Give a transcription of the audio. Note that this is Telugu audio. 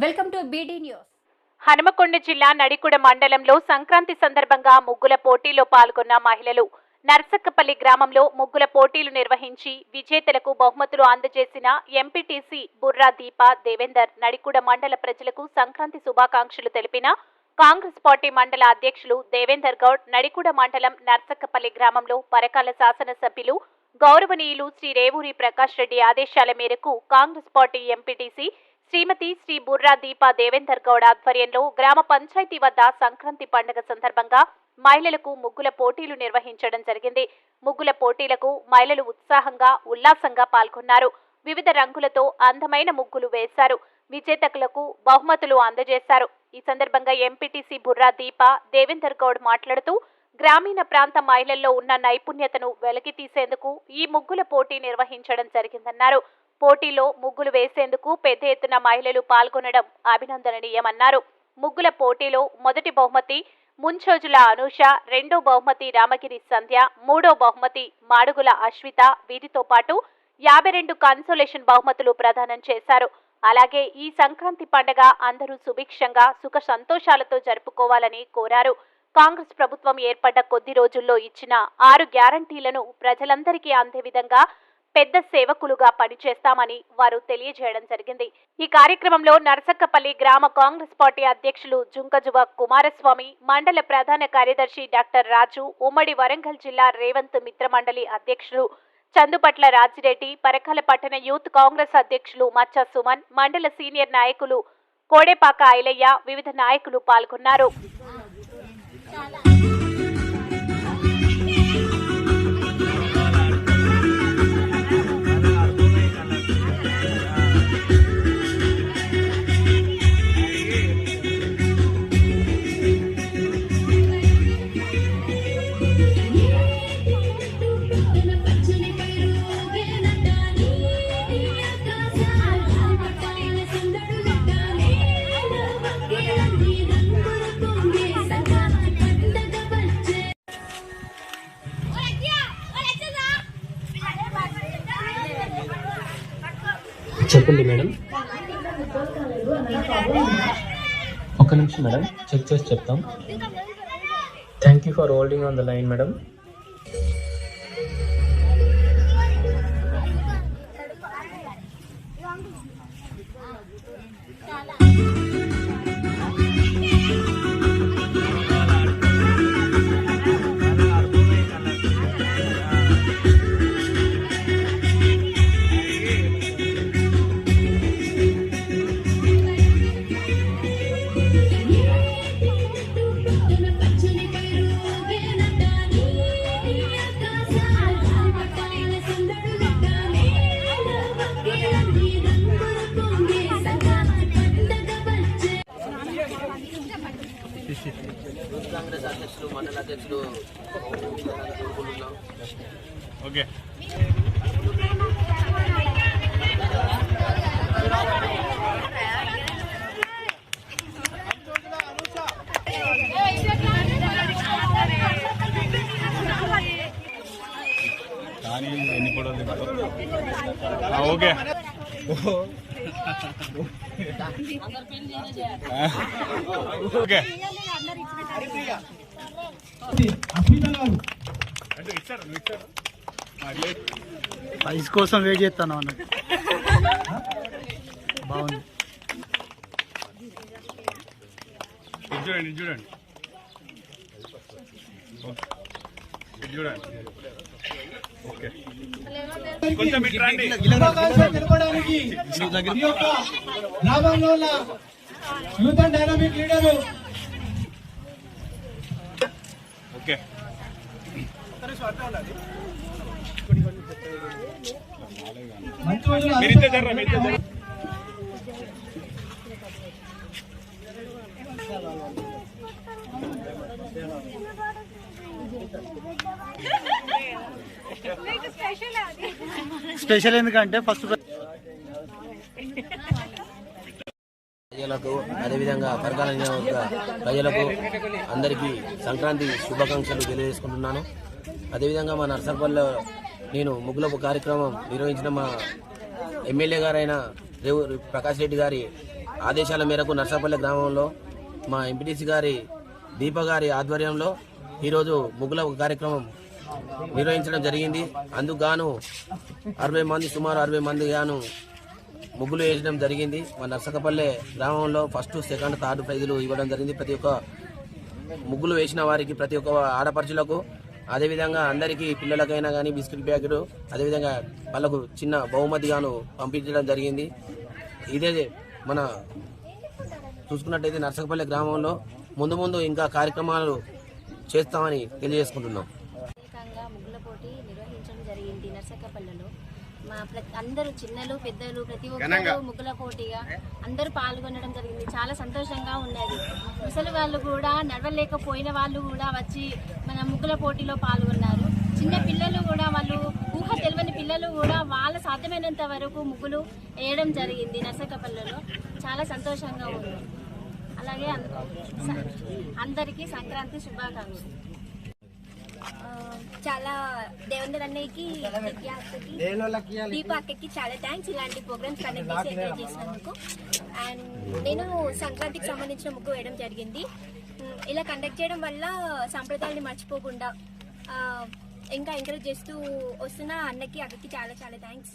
Welcome to BD news Hanumakonda జిల్లా నడికుడ మండలంలో సంక్రాంతి సందర్భంగా ముగ్గుల పోటీలో పాల్గొన్న మహిళలు నర్సక్కపల్లి గ్రామంలో ముగ్గుల పోటీలు నిర్వహించి విజేతలకు బహుమతులు అందజేసిన ఎంపీటీసీ బుర్రా దీప దేవేందర్ నడికుడ మండల ప్రజలకు సంక్రాంతి శుభాకాంక్షలు తెలిపిన కాంగ్రెస్ పార్టీ మండల అధ్యక్షులు దేవేందర్ గౌడ్ నడికుడ మండలం నర్సక్కపల్లి గ్రామంలో పరకాల శాసనసభ్యులు గౌరవనీయులు శ్రీ రేవూరి ప్రకాష్ రెడ్డి ఆదేశాల మేరకు కాంగ్రెస్ పార్టీ ఎంపీటీసీ శ్రీమతి శ్రీ బుర్రా దీపా దేవేందర్ గౌడ్ ఆధ్వర్యంలో గ్రామ పంచాయతీ వద్ద సంక్రాంతి పండుగ సందర్భంగా మహిళలకు ముగ్గుల పోటీలు నిర్వహించడం జరిగింది. ముగ్గుల పోటీలకు మహిళలు ఉత్సాహంగా ఉల్లాసంగా పాల్గొన్నారు. వివిధ రంగులతో అందమైన ముగ్గులు వేశారు. విజేతకులకు బహుమతులు అందజేశారు. ఈ సందర్భంగా ఎంపీటీసీ బుర్రా దీప దేవేందర్ గౌడ్ మాట్లాడుతూ గ్రామీణ ప్రాంత మహిళల్లో ఉన్న నైపుణ్యతను వెలికి తీసేందుకు ఈ ముగ్గుల పోటీ నిర్వహించడం జరిగిందన్నారు. పోటీలో ముగ్గులు వేసేందుకు పెద్ద ఎత్తున మహిళలు పాల్గొనడం అభినందనీయమన్నారు. ముగ్గుల పోటీలో మొదటి బహుమతి ముంచోజుల అనూష రెండో బహుమతి రామగిరి సంధ్య మూడో బహుమతి మాడుగుల అశ్విత. వీరితో పాటు యాభై రెండు కన్సోలేషన్ బహుమతులు ప్రదానం చేశారు. అలాగే ఈ సంక్రాంతి పండగ అందరూ సుభిక్షంగా సుఖ సంతోషాలతో జరుపుకోవాలని కోరారు. కాంగ్రెస్ ప్రభుత్వం ఏర్పడ్డ కొద్ది రోజుల్లో ఇచ్చిన ఆరు గ్యారంటీలను ప్రజలందరికీ అందే విధంగా పెద్ద సేవకులుగా పనిచేస్తామని వారు తెలియజేయడం జరిగింది. ఈ కార్యక్రమంలో నరసక్కపల్లి గ్రామ కాంగ్రెస్ పార్టీ అధ్యక్షులు జుంకజువ కుమారస్వామి మండల ప్రధాన కార్యదర్శి డాక్టర్ రాజు ఉమ్మడి వరంగల్ జిల్లా రేవంత్ మిత్రమండలి అధ్యక్షులు చందుపట్ల రాజిరెడ్డి పరకాల పట్టణ యూత్ కాంగ్రెస్ అధ్యక్షులు మచ్చ సుమన్ మండల సీనియర్ నాయకులు కోడేపాక ఐలయ్య వివిధ నాయకులు పాల్గొన్నారు. చెప్పండి మేడం. ఒక్క నిమిషం మేడం చెక్ చేసి చెప్తాం. Thank you for holding on the line madam Congress అధ్యక్షులు మండల అధ్యక్షులు కోరుకుంటున్నాం ఓకే. కానీ ఎన్ని కూడా ఓకే. ప్రైజ్ కోసం వెయిట్ చేస్తాను అన్నట్టు బాగుంది. చూడండి చూడండి. ఓకే. ఇది చూడండి ఓకే కొంచెం ఇటు ఈ యొక్క గ్రామంలో ఉన్న youth and dynamic leader okay మంచి రోజులు స్పెషల్ ఎందుకంటే ఫస్ట్ ప్రజలకు అదేవిధంగా పరకాల నియోజకవర్గ ప్రజలకు అందరికీ సంక్రాంతి శుభాకాంక్షలు తెలియజేసుకుంటున్నాను. అదేవిధంగా మా నర్సరపల్లిలో నేను ముగ్గులపు కార్యక్రమం నిర్వహించిన మా ఎమ్మెల్యే గారైన రేవు ప్రకాష్ రెడ్డి గారి ఆదేశాల మేరకు నర్సాపల్లి గ్రామంలో మా ఎంపీటీసీ గారి దీప గారి ఆధ్వర్యంలో ఈరోజు ముగ్గుల కార్యక్రమం నిర్వహించడం జరిగింది. అందుకుగాను అరవై మంది సుమారు అరవై మంది గాను ముగ్గులు వేయడం జరిగింది. మా నర్సకపల్లె గ్రామంలో ఫస్ట్ సెకండ్ థర్డ్ ప్రైజులు ఇవ్వడం జరిగింది. ప్రతి ఒక్క ముగ్గులు వేసిన వారికి ప్రతి ఒక్క ఆడపడుచులకు అదేవిధంగా అందరికీ పిల్లలకైనా కానీ బిస్కెట్ ప్యాకెట్ అదేవిధంగా వాళ్ళకు చిన్న బహుమతిగాను పంపించడం జరిగింది. ఇదే మన చూసుకున్నట్టయితే నర్సకపల్లి గ్రామంలో ముందు ముందు ఇంకా కార్యక్రమాలు చేస్తామని తెలియజేసుకుంటున్నాం. ప్రత్యేకంగా ముగ్గుల పోటీ నిర్వహించడం జరిగింది నర్సకపల్లిలో మా ప్రతి అందరూ చిన్నలు పెద్దలు ప్రతి ఒక్కరు ముగ్గుల పోటీగా అందరూ పాల్గొనడం జరిగింది. చాలా సంతోషంగా ఉన్నది. ముసలి వాళ్ళు కూడా నడవలేకపోయిన వాళ్ళు కూడా వచ్చి మన ముగ్గుల పోటీలో పాల్గొన్నారు. చిన్న పిల్లలు కూడా వాళ్ళు ఊహ తెలియని పిల్లలు కూడా వాళ్ళ సాధ్యమైనంత వరకు ముగ్గులు వేయడం జరిగింది నర్సకపల్లిలో చాలా సంతోషంగా ఉంది. అలాగే అందరికీ సంక్రాంతి శుభాకాంక్షలు. చాలా దేవేంద్ర అన్నయ్యకి దీప అక్కకి చాలా థ్యాంక్స్ ఇలాంటి ప్రోగ్రామ్స్ కండక్ట్ చేసి ఎంజాయ్ చేసినందుకు. అండ్ నేను సంక్రాంతికి సంబంధించిన ముగ్గు వేయడం జరిగింది. ఇలా కండక్ట్ చేయడం వల్ల సంప్రదాయాన్ని మర్చిపోకుండా ఇంకా ఎంకరేజ్ చేస్తూ వస్తున్న అన్నకి అక్కకి చాలా చాలా థ్యాంక్స్